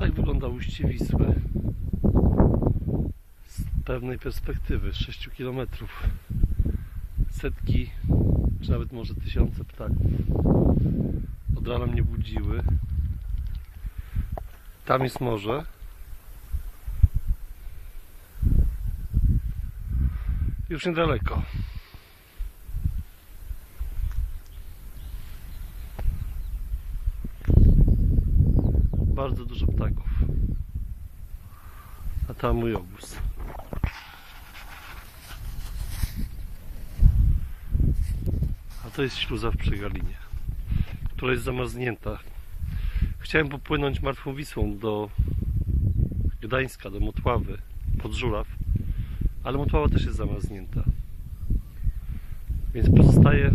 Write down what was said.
Tak wygląda ujście Wisły. Z pewnej perspektywy, z 6 km. Setki, czy nawet może tysiące ptaków. Od rana mnie budziły. Tam jest morze. Już niedaleko. Bardzo dużo ptaków. A tam mój obóz. A to jest śluza w Przegalinie, która jest zamarznięta. Chciałem popłynąć martwą Wisłą do Gdańska, do Motławy, pod Żuraw, ale Motława też jest zamarznięta. Więc pozostaje